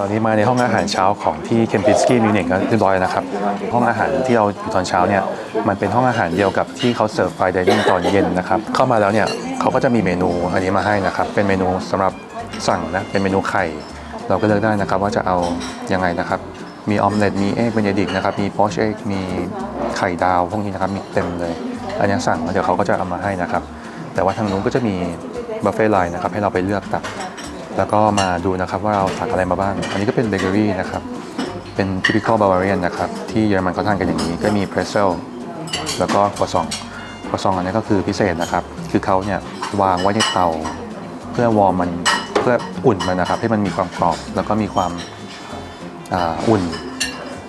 ตอนนี้มาในห้องอาหารเช้าของที่เคมปิสกี้มิวนิกเรียบร้อยนะครับ ห้องอาหารที่เราอยู่ตอนเช้าเนี่ยมันเป็นห้องอาหารเดียวกับที่เขาเสิร์ฟไฟเดนิ่งตอนเย็นนะครับ เข้ามาแล้วเนี่ยเขาก็จะมีเมนูอันนี้มาให้นะครับ เป็นเมนูสำหรับสั่งนะเป็นเมนูไข่ เราก็เลือกได้นะครับว่าจะเอายังไงนะครับ มีออมเล็ตมีเอ็กเบนเดดิกนะครับมีโพชเอ็กมีไข่ดาวพวกนี้นะครับมีเต็มเลย อันนี้สั่งแล้วเดี๋ยวเขาก็จะเอามาให้นะครับ แต่ว่าทางนู้นก็จะมีบัฟเฟ่ไลน์นะครับให้เราไปเลือกตัก แล้วก็มาดูนะครับว่าเราสั่งอะไรมาบ้าง อันนี้ก็เป็นเบเกอรี่นะครับ เป็น typical Bavarian นะครับ ที่เยอรมันเขาทานกันอย่างนี้ก็มีเพรสเซลแล้วก็ครัวซองครัวซองอันนี้ก็คือพิเศษนะครับ คือเขาเนี่ยวางไว้ในเตา เพื่อวอร์มมันเพื่ออุ่นมันนะครับ ให้มันมีความกรอบแล้วก็มีความอ,อุ่น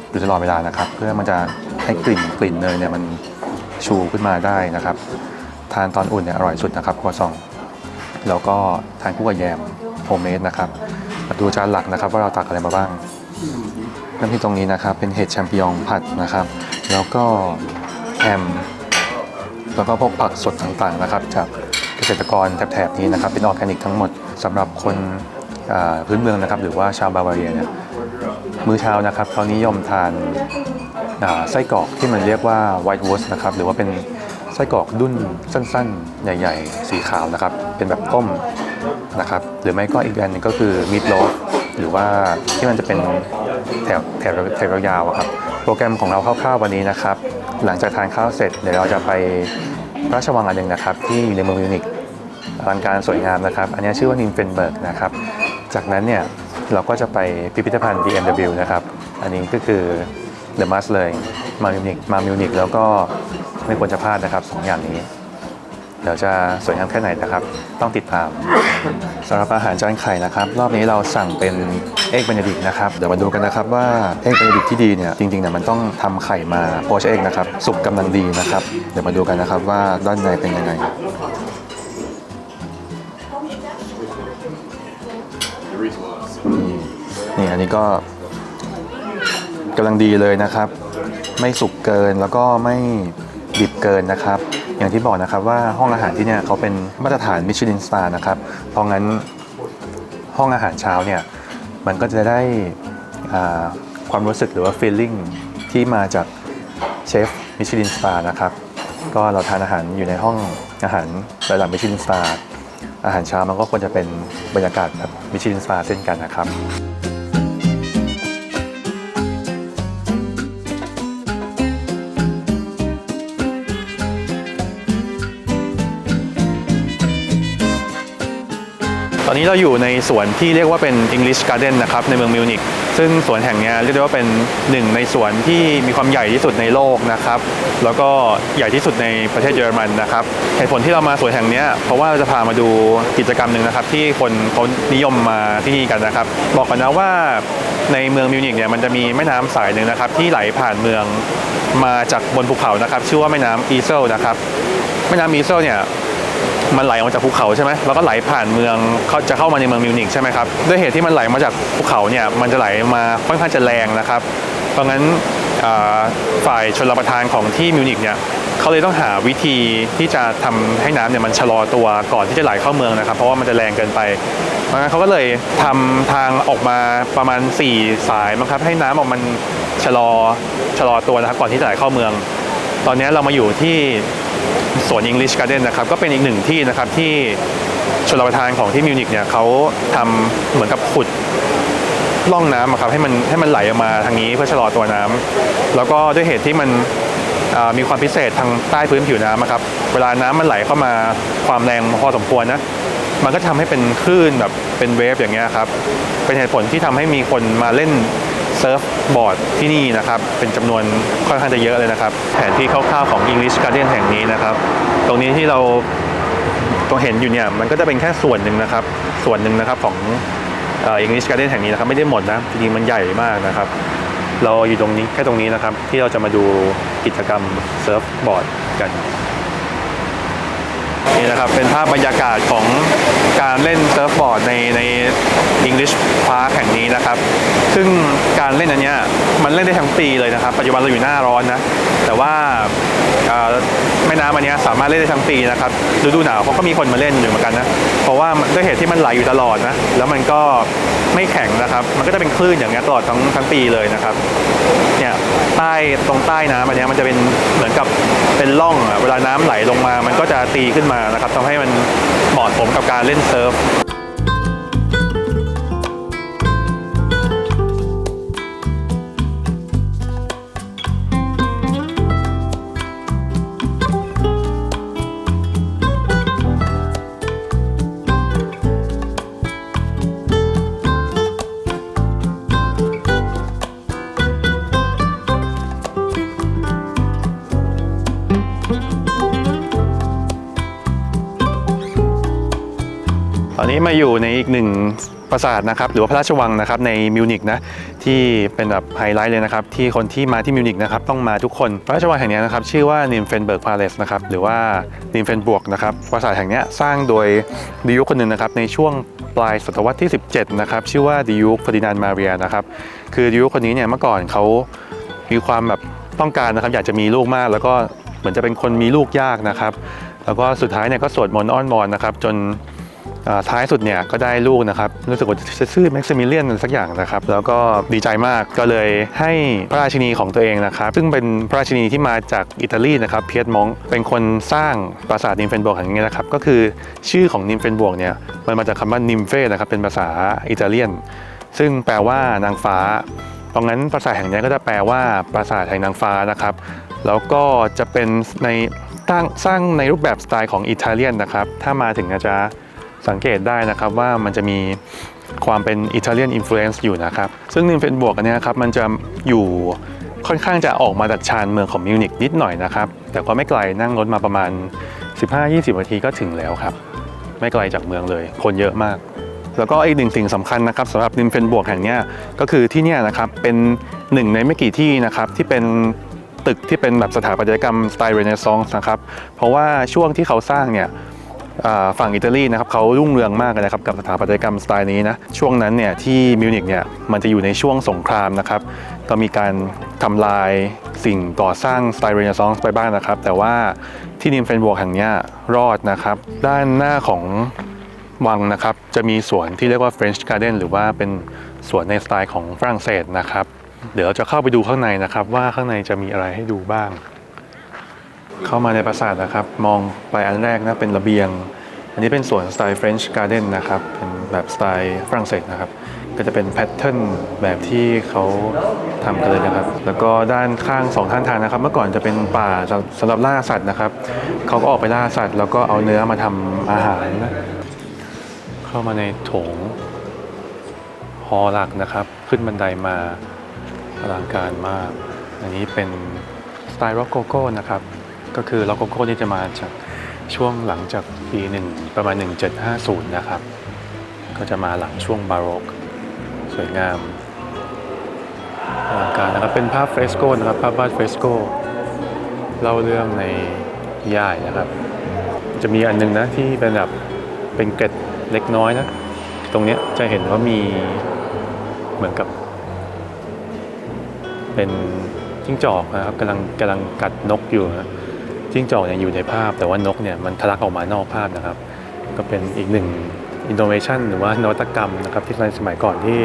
อยู่ตลอดเวลานะครับ เพื่อมันจะให้กลิ่นกลิ่นเนยเนี่ยมันชูขึ้นมาได้นะครับ ทานตอนอุ่นเนี่ยอร่อยสุดนะครับครัวซองแล้วก็ทานคู่กับแยม โฮมเมดนะครับมาดูจานหลักนะครับว่าเราตักอะไรมาบ้างเริ่มที่ตรงนี้นะครับ เป็นเห็ดแชมปิญองผัดนะครับ แล้วก็แฮมแล้วก็พวกผักสดต่างๆนะครับ จากเกษตรกรแถบๆนี้นะครับ เป็นออร์แกนิกทั้งหมดสำหรับคนพื้นเมืองนะครับ หรือว่าชาวบาวาเรียเนี่ยมื้อเช้านะครับเขานิยมทานาไส้กรอกที่มันเรียกว่า white wurst นะครับ หรือว่าเป็นไส้กรอกดุ้นสั้น ๆ ใหญ่ ๆ สีขาวนะครับ เป็นแบบต้ม นะครับหรือไม่ก็อีกอันหนึงก็คือมิดโลฟหรือว่าที่มันจะเป็นแถวแถวแถวยาวๆครับ โปรแกรมของเราคร่าวๆวันนี้นะครับ หลังจากทานข้าวเสร็จเดี๋ยวเราจะไปพระราชวังอันหนึ่งนะครับ ที่อยู่ในเมืองมิวนิกอลังการสวยงามนะครับ อันนี้ชื่อว่านิมเฟนเบิร์กนะครับ จากนั้นเนี่ยเราก็จะไปพิพิธภัณฑ์ BMW นะครับ อันนี้ก็คือ The Must เลยมามิวนิกมามิวนิกแล้วก็ไม่ควรจะพลาดนะครับสองอย่างนี้ เดี๋ยวจะสวยงามแค่ไหนนะครับ ต้องติดตามสำหรับอาหารจานไข่นะครับ รอบนี้เราสั่งเป็นเอ็กเบนดิกนะครับ เดี๋ยวมาดูกันนะครับว่าเอ็กเบนดิกที่ดีเนี่ยจริงๆเนี่ยมันต้องทำไข่มาโพชเอ็กนะครับ สุกกำลังดีนะครับ เดี๋ยวมาดูกันนะครับว่าด้านในเป็นยังไงนี่นี่อันนี้ก็กำลังดีเลยนะครับ ไม่สุกเกินแล้วก็ไม่ดิบเกินนะครับ อย่างที่บอกนะครับว่าห้องอาหารที่เนี่ยเขาเป็นมาตรฐานมิชลินสตาร์นะครับ เพราะงั้นห้องอาหารเช้าเนี่ยมันก็จะได้ความรู้สึกหรือว่า feeling ที่มาจากเชฟมิชลินสตาร์นะครับ ก็เราทานอาหารอยู่ในห้องอาหารระดับมิชลินสตาร์อาหารเช้ามันก็ควรจะเป็นบรรยากาศแบบมิชลินสตาร์เช่นกันนะครับ อนนี้เราอยู่ในสวนที่เรียกว่าเป็น English Garden นะครับในเมืองมิวนิกซึ่งสวนแห่งนี้เรียกได้ว่าเป็นหนึ่งในสวนที่มีความใหญ่ที่สุดในโลกนะครับ แล้วก็ใหญ่ที่สุดในประเทศเยอรมันนะครับเหตุผลที่เรามาสวนแห่งนี้เพราะว่าเราจะพามาดูกิจกรรมหนึ่งนะครับ ที่คนเขานิยมมาที่นี่กันนะครับ บอกกันนะว่าในเมืองมิวนิกเนี่ยมันจะมีแม่น้ำสายหนึ่งนะครับ ที่ไหลผ่านเมืองมาจากบนภูเขานะครับ ชื่อว่าแม่น้ำอีเซลนะครับแม่น้ำอีเซลเนี่ย มันไหลออกมาจากภูเขาใช่ไหมแล้วก็ไหลผ่านเมืองเขาจะเข้ามาในเมืองมิวนิกใช่ไหมครับด้วยเหตุที่มันไหลมาจากภูเขาเนี่ยมันจะไหลมาค่อนข้างจะแรงนะครับ เพราะงั้นฝ่ายชนรับประทานของที่มิวนิกเนี่ยเขาเลยต้องหาวิธีที่จะทำให้น้ำเนี่ยมันชะลอตัวก่อนที่จะไหลเข้าเมืองนะครับ เพราะว่ามันจะแรงเกินไป เพราะงั้นเขาก็เลยทำทางออกมาประมาณ 4 สายมั้งครับให้น้ำออกมันชะลอชะลอตัวนะครับก่อนที่จะไหลเข้าเมือง ตอนนี้เรามาอยู่ที่ สวน English Garden นะครับก็เป็นอีกหนึ่งที่นะครับที่ชลประทานของที่มิวนิกเนี่ยเขาทำเหมือนกับขุดล่องน้ำอะครับให้มันให้มันไหลออกมาทางนี้เพื่อชะลอตัวน้ำแล้วก็ด้วยเหตุที่มันมีความพิเศษทางใต้พื้นผิวน้ำอะครับ เวลาน้ำมันไหลเข้ามาความแรงพอสมควรนะ มันก็ทำให้เป็นคลื่นแบบเป็นเวฟอย่างเงี้ยครับ เป็นเหตุผลที่ทำให้มีคนมาเล่น เซิร์ฟบอร์ดที่นี่นะครับ เป็นจำนวนค่อนข้างจะเยอะเลยนะครับ แผนที่คร่าวๆของ English Garden แห่งนี้นะครับ ตรงนี้ที่เราตรงเห็นอยู่เนี่ยมันก็จะเป็นแค่ส่วนหนึ่งนะครับ ส่วนหนึ่งนะครับของเอ่อ English Garden แห่งนี้นะครับไม่ได้หมดนะจริงๆมันใหญ่มากนะครับ เราอยู่ตรงนี้แค่ตรงนี้นะครับ ที่เราจะมาดูกิจกรรมเซิร์ฟบอร์ดกัน นี่นะครับ เป็นภาพบรรยากาศของการเล่นเซิร์ฟบอร์ดในใน English Park แห่งนี้นะครับ ซึ่งการเล่นอันเนี้ยมันเล่นได้ทั้งปีเลยนะครับ ปัจจุบันเราอยู่หน้าร้อนนะ แต่ว่าแม่น้ำอันนี้สามารถเล่นได้ทั้งปีนะครับฤดูหนาวเขาก็มีคนมาเล่นอยู่เหมือนกันนะ เพราะว่าด้วยเหตุที่มันไหลอยู่ตลอดนะ แล้วมันก็ ไม่แข็งนะครับ มันก็จะเป็นคลื่นอย่างเงี้ยตลอดทั้งทั้งปีเลยนะครับเนี่ยใต้ตรงใต้น้ำอันนี้มันจะเป็นเหมือนกับเป็นร่องอะเวลาน้ำไหลลงมา มันก็จะตีขึ้นมานะครับทำให้มันเหมาะสมกับการเล่นเซิร์ฟ นี้มาอยู่ในอีกหนึ่งปราสาทนะครับหรือว่าพระราชวังนะครับในมิวนิกนะที่เป็นแบบไฮไลท์เลยนะครับที่คนที่มาที่มิวนิกนะครับต้องมาทุกคนพระราชวังแห่งนี้นะครับชื่อว่านิมเฟนเบิร์กพาเลสนะครับหรือว่านิมเฟนบวกนะครับปราสาทแห่งนี้สร้างโดยดิยุคคนหนึ่งนะครับในช่วงปลายศตวรรษที่ 17 นะครับชื่อว่าดิยุคฟอดินานมาเรียนะครับคือดิยุคคนนี้เนี่ยเมื่อก่อนเขามีความแบบต้องการนะครับอยากจะมีลูกมาก แล้วก็เหมือนจะเป็นคนมีลูกยากนะครับแล้วก็สุดท้ายเนี่ยก็สวดมนต์อ้อนวอนนะครับจน ท้ายสุดเนี่ยก็ได้ลูกนะครับ รู้สึกว่าจะชื่อแม็กซิมิเลียนสักอย่างนะครับ แล้วก็ดีใจมากก็เลยให้พระราชินีของตัวเองนะครับ ซึ่งเป็นพระราชินีที่มาจากอิตาลีนะครับเพียรมองเป็นคนสร้างปราสาทนิมเฟนบวกแห่งนี้นะครับ ก็คือชื่อของนิมเฟนบวกเนี่ยมันมาจากคำว่านิมเฟนะครับเป็นภาษาอิตาเลียน ซึ่งแปลว่านางฟ้าเพราะงั้นปราสาทแห่งนี้ก็จะแปลว่าปราสาทแห่งนางฟ้านะครับ แล้วก็จะเป็นในสร้างในรูปแบบสไตล์ของอิตาเลียนนะครับ ถ้ามาถึงอาจจะ สังเกตได้นะครับว่ามันจะมีความเป็นอิตาเลียนอิมโฟเรนซ์อยู่นะครับ ซึ่งนิมเฟนบวกอันนี้ครับมันจะอยู่ค่อนข้างจะออกมาจากชานเมืองของมิวนิกนิดหน่อยนะครับ แต่ก็ไม่ไกลนั่งรถมาประมาณ 15-20 นาทีก็ถึงแล้วครับ ไม่ไกลจากเมืองเลย คนเยอะมาก แล้วก็อีกหนึ่งสิ่งสำคัญนะครับสำหรับนิมเฟนบวกแห่งนี้ก็คือที่นี่นะครับเป็นหนึ่งในไม่กี่ที่นะครับที่เป็นตึกที่เป็นแบบสถาปัตยกรรมสไตล์เรเนซองส์นะครับเพราะว่าช่วงที่เขาสร้างเนี่ย ฝั่งอิตาลีนะครับเขารุ่งเรืองมากเลยนะครับกับสถาปัตยกรรมสไตล์นี้นะช่วงนั้นเนี่ยที่มิวนิกเนี่ยมันจะอยู่ในช่วงสงครามนะครับก็มีการทำลายสิ่งก่อสร้างสไตล์เรเนซองส์ไปบ้างนะครับ แต่ว่าที่นิมเฟนบวกแห่งนี้รอดนะครับ ด้านหน้าของวังนะครับจะมีสวนที่เรียกว่า French Garden หรือว่าเป็นสวนในสไตล์ของฝรั่งเศสนะครับ เดี๋ยวเราจะเข้าไปดูข้างในนะครับ ว่าข้างในจะมีอะไรให้ดูบ้าง เข้ามาในปราสาทนะครับ มองไปอันแรกนะเป็นระเบียง อันนี้เป็นสวนสไตล์ French Garden นะครับ เป็นแบบสไตล์ฝรั่งเศสนะครับ ก็จะเป็นแพทเทิร์นแบบที่เขาทำกันเลยนะครับ แล้วก็ด้านข้างสองข้างทางนะครับ เมื่อก่อนจะเป็นป่าสำหรับล่าสัตว์นะครับ เขาก็ออกไปล่าสัตว์ แล้วก็เอาเนื้อมาทำอาหาร เข้ามาในโถงฮอหลักนะครับ ขึ้นบันไดมาอลังการมาก อันนี้เป็นสไตล์ร็อกโกโก้นะครับ ก็คือร็อกโกโก้นี่จะมาจากช่วงหลังจากปีหนึ่งประมาณ 1750 นะครับ ก็จะมาหลังช่วงบาโรก สวยงามอลังการนะครับเป็นภาพเฟรสโกนะครับภาพวาดเฟรสโกเล่าเรื่องในย่ายนะครับ จะมีอันนึงนะที่เป็นแบบเป็นเกร็ดเล็กน้อยนะตรงนี้จะเห็นว่ามีเหมือนกับ เป็นจิ้งจอกนะครับกำลังกำลังกัดนกอยู่นะ จิ้งจอกเนี่ยอยู่ในภาพ แต่ว่านกเนี่ยมันทะลักออกมานอกภาพนะครับ ก็เป็นอีกหนึ่งอินโนเวชันหรือว่านวัตกรรมนะครับที่ในสมัยก่อนที่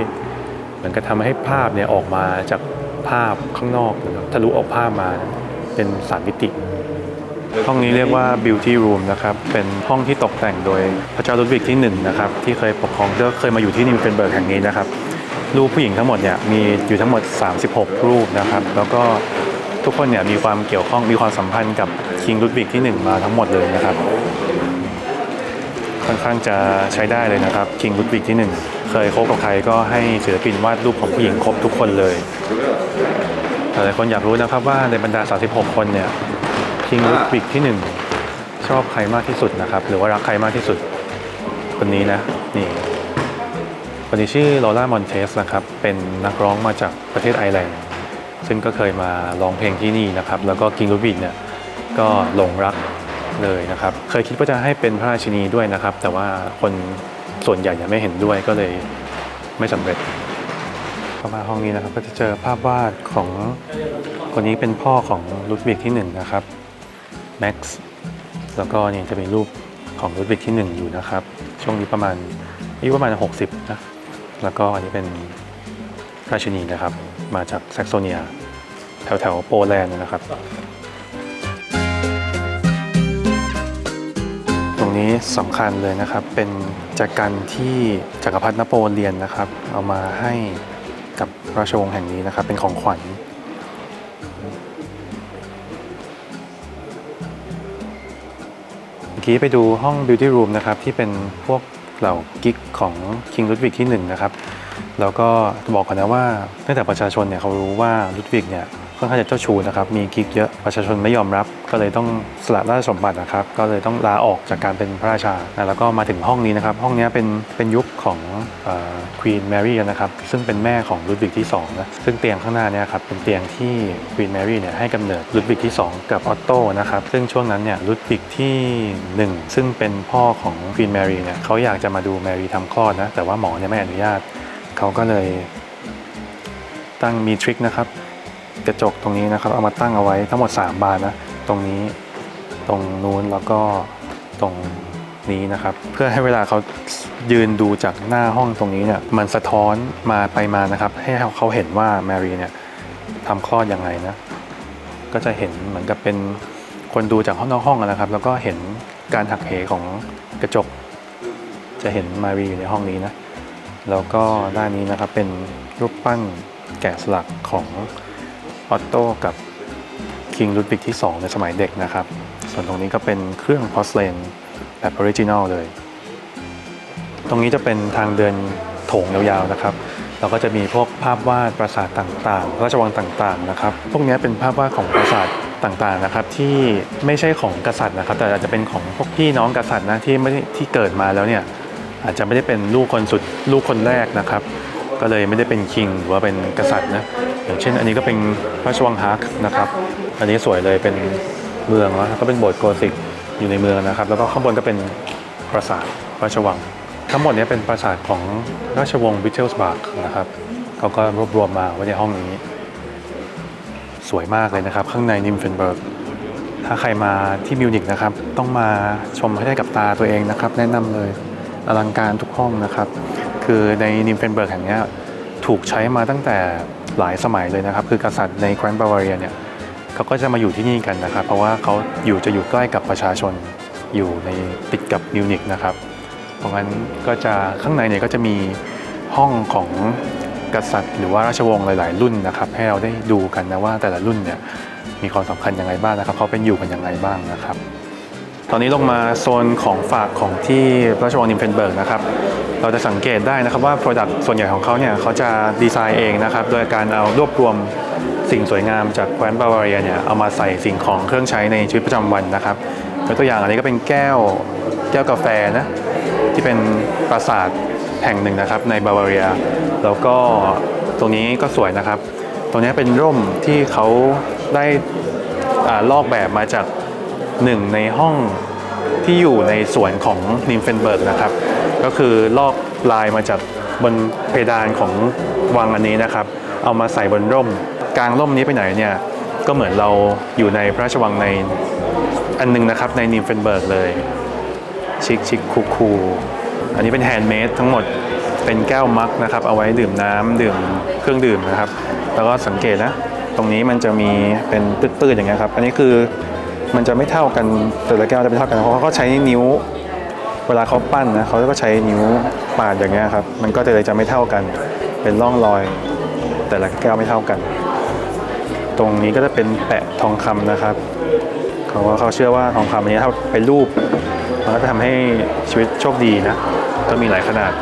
เหมือนกับทำให้ภาพเนี่ยออกมาจากภาพข้างนอกนะครับทะลุออกภาพมาเป็นสามมิติ ห้องนี้เรียกว่า Beauty Room นะครับ เป็นห้องที่ตกแต่งโดยพระเจ้าลุดวิกที่1นะครับที่เคยปกครองก็เคยมาอยู่ที่นิมเฟนเบิร์กแห่งนี้นะครับรูปผู้หญิงทั้งหมดเนี่ยมีอยู่ทั้งหมด 36 รูปนะครับ แล้วก็ ทุกคนเนี่ยมีความเกี่ยวข้องมีความสัมพันธ์กับคิงลุดวิกที่ 1 มาทั้งหมดเลยนะครับ ค่อนข้างจะใช้ได้เลยนะครับคิงลุดวิกที่ 1 เคยคบกับใครก็ให้ศิลปินวาดรูปของผู้หญิงครบทุกคนเลยหลายคนอยากรู้นะครับว่าในบรรดา 36 คนเนี่ยคิงลุดวิกที่ 1 ชอบใครมากที่สุดนะครับ หรือว่ารักใครมากที่สุด คนนี้นะนี่คนนี้ชื่อลอร่ามอนเทสนะครับ เป็นนักร้องมาจากประเทศไอร์แลนด์ ซึ่งก็เคยมาร้องเพลงที่นี่นะครับ แล้วก็คิงลุดวิกเนี่ยก็หลงรักเลยนะครับ เคยคิดว่าจะให้เป็นพระราชินีด้วยนะครับ แต่ว่าคนส่วนใหญ่ยังไม่เห็นด้วยก็เลยไม่สำเร็จเข้ามาห้องนี้นะครับ ก็จะเจอภาพวาดของคนนี้เป็นพ่อของลุดวิกที่หนึ่งนะครับ Max แล้วก็นี่จะมีรูปของลุดวิกที่ 1 อยู่นะครับ ช่วงนี้ประมาณอายุประมาณ 60นะแล้วก็อันนี้เป็นราชินีนะครับ มาจากแซกโซเนีย แถวแถวโปแลนด์นะครับ ตรงนี้สำคัญเลยนะครับ เป็นจากการที่จักรพรรดินโปเลียนนะครับ เอามาให้กับราชวงศ์แห่งนี้นะครับ เป็นของขวัญเมื่อกี้ไปดูห้อง Beauty Room นะครับ ที่เป็นพวกเหล่ากิ๊กของ King Ludwig ที่1นะครับ แล้วก็จะบอกก่อนนะว่าตั้งแต่ประชาชนเนี่ยเขารู้ว่าลุดวิกเนี่ยค่อนข้างจะเจ้าชู้นะครับ มีกิ๊กเยอะประชาชนไม่ยอมรับ ก็เลยต้องสละราชสมบัตินะครับ ก็เลยต้องลาออกจากการเป็นพระราชานะแล้วก็มาถึงห้องนี้นะครับ ห้องนี้เป็นเป็นยุคของควีนแมรี่นะครับ ซึ่งเป็นแม่ของลุดวิกที่2นะซึ่งเตียงข้างหน้าเนี่ยครับเป็นเตียงที่ควีนแมรี่เนี่ยให้กำเนิดลุดวิกที่ 2 กับออตโตนะครับ ซึ่งช่วงนั้นเนี่ยลุดวิกที่ 1 ซึ่งเป็นพ่อของควีนแมรี่เนี่ยเขาอยากจะมาดูแมรี่ทำคลอดนะแต่ว่าหมอเนี่ยไม่อนุญาต เขาก็เลยตั้งมีทริคนะครับ กระจกตรงนี้นะครับ เอามาตั้งเอาไว้ทั้งหมด 3 บานนะ ตรงนี้ตรงนู้นแล้วก็ตรงนี้นะครับ เพื่อให้เวลาเขายืนดูจากหน้าห้องตรงนี้เนี่ยมันสะท้อนมาไปมานะครับ ให้เขาเห็นว่าแมรี่เนี่ยทำคลอดยังไงนะ ก็จะเห็นเหมือนกับเป็นคนดูจากห้องนอกห้องนะครับ แล้วก็เห็นการหักเหของกระจก จะเห็นมารีอยู่ในห้องนี้นะ แล้วก็ด้านนี้นะครับเป็นรูปปั้นแกะสลักของออตโต้กับคิงลุดวิกที่ 2 ในสมัยเด็กนะครับ ส่วนตรงนี้ก็เป็นเครื่องพอสเลนแบบออริจินอลเลย ตรงนี้จะเป็นทางเดินโถงยาวๆนะครับแล้วก็จะมีพวกภาพวาดปราสาทต่างๆ ราชวังต่างๆนะครับ พวกนี้เป็นภาพวาดของปราสาทต่างๆนะครับที่ไม่ใช่ของกษัตริย์นะครับ แต่อาจจะเป็นของพวกพี่น้องกษัตริย์นะที่ไม่ที่เกิดมาแล้วเนี่ย อาจจะไม่ได้เป็นลูกคนสุดลูกคนแรกนะครับ ก็เลยไม่ได้เป็นคิงหรือว่าเป็นกษัตริย์นะอย่างเช่น อันนี้ก็เป็นพระราชวังฮาร์กนะครับอันนี้สวยเลยเป็นเมืองแล้วก็เป็นโบสถ์โกธิกอยู่ในเมืองนะครับ แล้วก็ข้างบนก็เป็นปราสาทพระราชวัง ทั้งหมดนี้เป็นปราสาทของราชวงศ์วิเทลสบาร์กนะครับเขาก็รวบรวมมาไว้ในห้องนี้ สวยมากเลยนะครับ ข้างในนิมเฟนเบิร์กถ้าใครมาที่มิวนิกนะครับ ต้องมาชมให้ได้กับตาตัวเองนะครับ แนะนำเลย อลังการทุกห้องนะครับ คือในนิมเฟนเบิร์กแห่งนี้ถูกใช้มาตั้งแต่หลายสมัยเลยนะครับ คือกษัตริย์ในแคว้นบาวาเรียเนี่ยเขาก็จะมาอยู่ที่นี่กันนะครับ เพราะว่าเขาอยู่จะอยู่ใกล้กับประชาชนอยู่ในติดกับมิวนิกนะครับ เพราะงั้นก็จะข้างในเนี่ยก็จะมีห้องของกษัตริย์ หรือว่าราชวงศ์หลาย ๆ รุ่นนะครับ ให้เราได้ดูกันนะว่าแต่ละรุ่นเนี่ยมีความสำคัญยังไงบ้างนะครับเขาเป็นอยู่กันยังไงบ้างนะครับ ตอนนี้ลงมาโซนของฝากของที่ราชวังนิมเฟนเบิร์กนะครับ เราจะสังเกตได้นะครับว่า Product ส่วนใหญ่ของเขาเนี่ยเขาจะดีไซน์เองนะครับ โดยการเอารวบรวมสิ่งสวยงามจากแคว้นบาวาเรียเนี่ยเอามาใส่สิ่งของเครื่องใช้ในชีวิตประจำวันนะครับยกตัวอย่างอันนี้ก็เป็นแก้วแก้วกาแฟนะที่เป็นปราสาทแห่งหนึ่งนะครับในบาวาเรีย แล้วก็ตรงนี้ก็สวยนะครับ ตรงนี้เป็นร่มที่เขาได้อลอกแบบมาจาก หนึ่งในห้องที่อยู่ในสวนของนิมเฟนเบิร์กนะครับ ก็คือลอกลายมาจากบนเพดานของวังอันนี้นะครับ เอามาใส่บนร่ม กลางร่มนี้ไปไหนเนี่ย ก็เหมือนเราอยู่ในพระราชวังในอันหนึงนะครับในนิมเฟนเบิร์กเลย ชิคชิคคูคูอันนี้เป็นแฮนด์เมดทั้งหมดเป็นแก้วมักนะครับ เอาไว้ดื่มน้ำดื่มเครื่องดื่มนะครับ แล้วก็สังเกตนะ ตรงนี้มันจะมีเป็นปื้ดๆอย่างเงี้ยครับ อันนี้คือ มันจะไม่เท่ากันแต่ละแก้วจะไม่เท่ากันเพราะเขาก็ใช้นิ้ว เวลาเขาปั้นนะเขาก็ใช้นิ้วปาดอย่างเงี้ยครับ มันก็จะเลยจะไม่เท่ากัน เป็นร่องรอย แต่ละแก้วไม่เท่ากัน ตรงนี้ก็จะเป็นแปะทองคำนะครับเขาว่าเขาเชื่อว่าทองคำอันนี้ถ้าไปรูปมันก็จะทำให้ชีวิตโชคดีนะก็มีหลายขนาด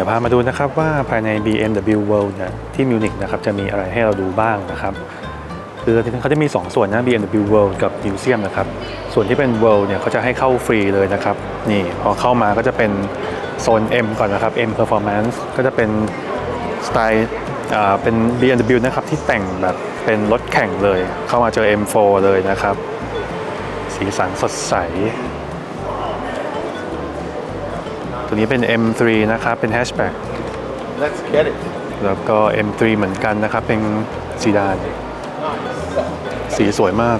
ดี๋ยวพามาดูนะครับว่าภายใน BMW World เนี่ยที่มิวนิกนะครับจะมีอะไรให้เราดูบ้างนะครับ คือเขาจะมี 2 ส่วนนะ BMW World กับ Museum นะครับ ส่วนที่เป็น World เนี่ยเขาจะให้เข้าฟรีเลยนะครับ นี่พอเข้ามาก็จะเป็นโซน M ก่อนนะครับ M Performance ก็จะเป็นสไตล์อ่าเป็น BMW นะครับที่แต่งแบบเป็นรถแข่งเลย เข้ามาเจอ M4 เลยนะครับ สีสันสดใส ตัวนี้เป็น M3 นะครับ เป็น hatchback Let's get it. แล้วก็ M3 เหมือนกันนะครับ เป็นซีดาน สีสวยมาก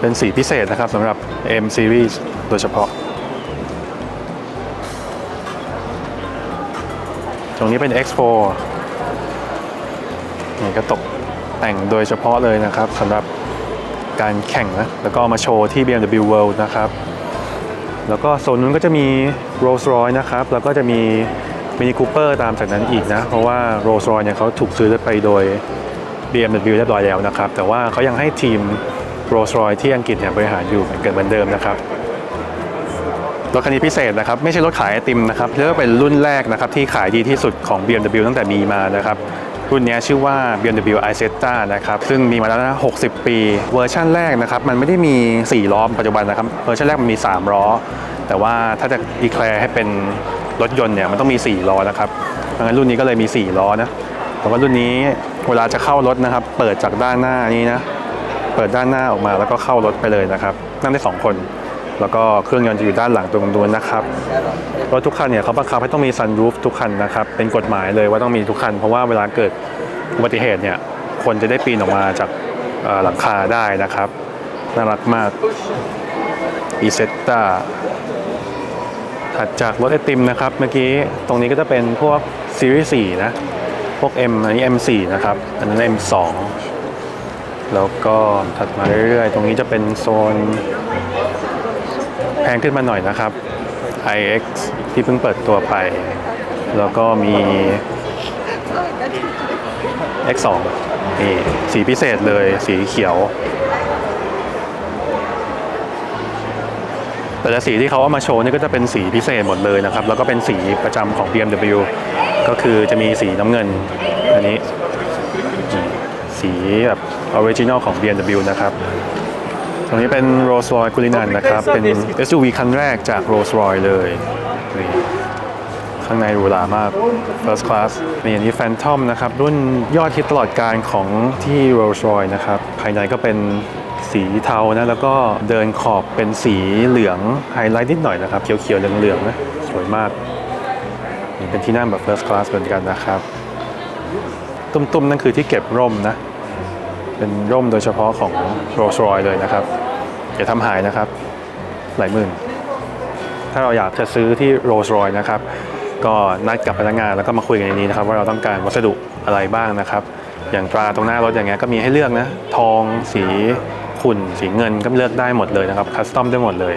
เป็นสีพิเศษนะครับสำหรับ M Series โดยเฉพาะ ตรงนี้เป็น X4 นี่ก็ตกแต่งโดยเฉพาะเลยนะครับสำหรับการแข่งนะ แล้วก็เอามาโชว์ที่ BMW World นะครับ แล้วก็โซนนู้นก็จะมี Rolls Royce นะครับ แล้วก็จะมี Mini Cooper ตามจากนั้นอีกนะ เพราะว่า Rolls Royce เนี่ยเขาถูกซื้อไปโดย BMW เรียบร้อยแล้วนะครับ แต่ว่าเขายังให้ทีม Rolls Royce ที่อังกฤษเนี่ยบริหารอยู่เหมือนกันเหมือนเดิมนะครับรถคันนี้พิเศษนะครับ ไม่ใช่รถขายไอติมนะครับเรียกว่าเป็นรุ่นแรกนะครับที่ขายดีที่สุดของ BMW ตั้งแต่มีมานะครับ รุ่นนี้ชื่อว่า BMW i z e t a นะครับซึ่งมีมาแล้วนะ60 ปี เวอร์ชั่นแรกนะครับ มันไม่ได้มี 4 ล้อปัจจุบันนะครับ เวอร์ชันแรกมันมี 3 ล้อ แต่ว่าถ้าจะดีแคลร์ให้เป็นรถยนต์เนี่ยมันต้องมี 4 ล้อนะครับเพราะงั้นรุ่นนี้ก็เลยมี 4 ล้อนะแต่ว่ารุ่นนี้เวลาจะเข้ารถนะครับ เปิดจากด้านหน้านี้นะ เปิดด้านหน้าออกมาแล้วก็เข้ารถไปเลยนะครับ นั่งได้ 2 คน แล้วก็เครื่องยนต์จะอยู่ด้านหลังตรงนู้นนะครับรถทุกคันเนี่ยเขาบังคับให้ต้องมีซันรูฟทุกคันนะครับ เป็นกฎหมายเลยว่าต้องมีทุกคัน เพราะว่าเวลาเกิดอุบัติเหตุเนี่ยคนจะได้ปีนออกมาจากหลังคาได้นะครับน่ารักมากอีเซตตาถัดจากรถไอติมนะครับ เมื่อกี้ตรงนี้ก็จะเป็นพวกซีรีส์4นะ พวก M อันนี้ M4 นะครับ อันนั้น M2 แล้วก็ถัดมาเรื่อยๆ ตรงนี้จะเป็นโซน พงขึ้นมาหน่อยนะครับ iX ที่เพิ่งเปิดตัวไป แล้วก็มี X2 นี่สีพิเศษเลยสีเขียว แต่ละสีที่เขาเอามาโชว์นี่ก็จะเป็นสีพิเศษหมดเลยนะครับ แล้วก็เป็นสีประจำของ BMW ก็คือจะมีสีน้ำเงิน อันนี้สีแบบออริจินอลของ BMW นะครับ ตรงนี้เป็น Rolls Royce Cullinan นะครับ เป็น SUV คันแรกจาก Rolls Royce เลยนี่ข้างในหรูหรามาก First Class นี่อันนี้ Phantom นะครับ รุ่นยอดฮิตตลอดการของที่ Rolls Royce นะครับ ภายในก็เป็นสีเทานะ แล้วก็เดินขอบเป็นสีเหลืองไฮไลท์นิดหน่อยนะครับ เขียวๆเหลืองๆนะ สวยมาก นี่เป็นที่นั่งแบบ First Class เหมือนกันนะครับ ตุ้มๆ นั่นคือที่เก็บร่มนะ เป็นร่มโดยเฉพาะของ Rolls Royce เลยนะครับอย่าทำหายนะครับหลายหมื่น ถ้าเราอยากจะซื้อที่ Rolls Royce นะครับ ก็นัดกับพนักงานแล้วก็มาคุยกันในนี้นะครับ ว่าเราต้องการวัสดุอะไรบ้างนะครับ อย่างตราตรงหน้ารถอย่างเงี้ยก็มีให้เลือกนะ ทองสีขุ่นสีเงินก็เลือกได้หมดเลยนะครับคัสตอมได้หมดเลย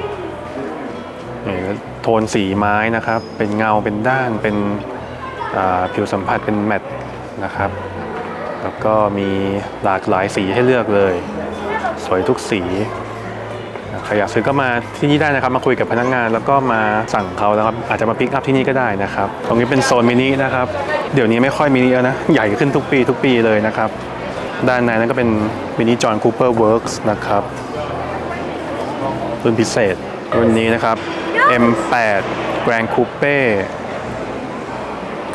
นี่โทนสีไม้นะครับ เป็นเงาเป็นด้านเป็นผิวสัมผัสเป็นแมตต์นะครับ แล้วก็มีหลากหลายสีให้เลือกเลย สวยทุกสีใครอยากซื้อก็มาที่นี่ได้นะครับ มาคุยกับพนักงานแล้วก็มาสั่งเขานะครับ อาจจะมาพิกอัพที่นี่ก็ได้นะครับ ตรงนี้เป็นโซนมินินะครับ เดี๋ยวนี้ไม่ค่อยมินิแล้วนะ ใหญ่ขึ้นทุกปีทุกปีเลยนะครับ ด้านในนั้นก็เป็นมินิจอห์นคูเปอร์เวิร์กส์นะครับ รุ่นพิเศษรุ่นนี้นะครับ M8 Grand Coupe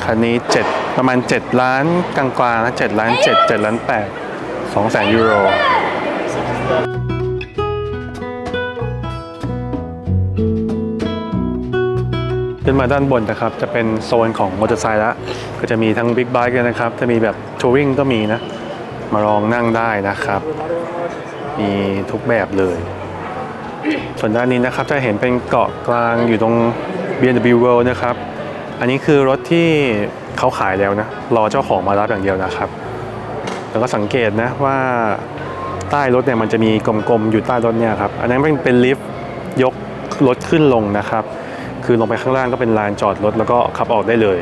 คันนี้7ประมาณ 7 ล้านกลางๆนะ7ล้าน7 7ล้าน8 2แสนยูโร ขึ้นมาด้านบนนะครับ จะเป็นโซนของมอเตอร์ไซค์ละก็จะมีทั้งบิ๊กไบค์นนะครับ จะมีแบบทัวริงก็มีนะ มาลองนั่งได้นะครับ มีทุกแบบเลย ส่วนด้านนี้นะครับจะเห็นเป็นเกาะกลางอยู่ตรง BMW World นะครับ อันนี้คือรถที่เขาขายแล้วนะ รอเจ้าของมารับอย่างเดียวนะครับ แล้วก็สังเกตนะว่าใต้รถเนี่ยมันจะมีกลมๆอยู่ใต้รถเนี่ยครับ อันนั้นเป็นเป็นลิฟต์ยกรถขึ้นลงนะครับ คือลงไปข้างล่างก็เป็นลานจอดรถแล้วก็ขับออกได้เลย